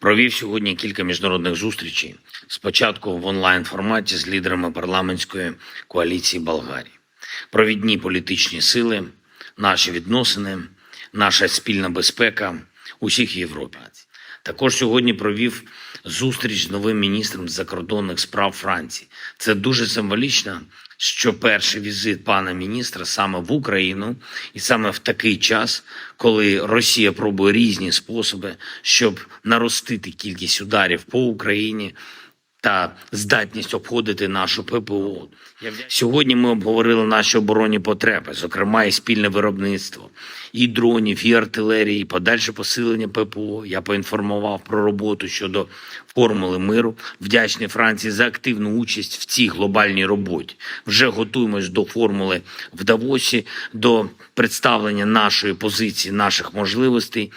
Провів сьогодні кілька міжнародних зустрічей. Спочатку в онлайн форматі з лідерами парламентської коаліції Болгарії. Провідні політичні сили, наші відносини, наша спільна безпека усіх Європі. Також сьогодні провів зустріч з новим міністром закордонних справ Франції. Це дуже символічно, що перший візит пана міністра саме в Україну, і саме в такий час, коли Росія пробує різні способи, щоб наростити кількість ударів по Україні та здатність обходити нашу ППО. Сьогодні ми обговорили наші оборонні потреби, зокрема і спільне виробництво і дронів, і артилерії, і подальше посилення ППО. Я поінформував про роботу щодо формули миру. Вдячний Франції за активну участь в цій глобальній роботі. Вже готуємось до формули в Давосі, до представлення нашої позиції, наших можливостей.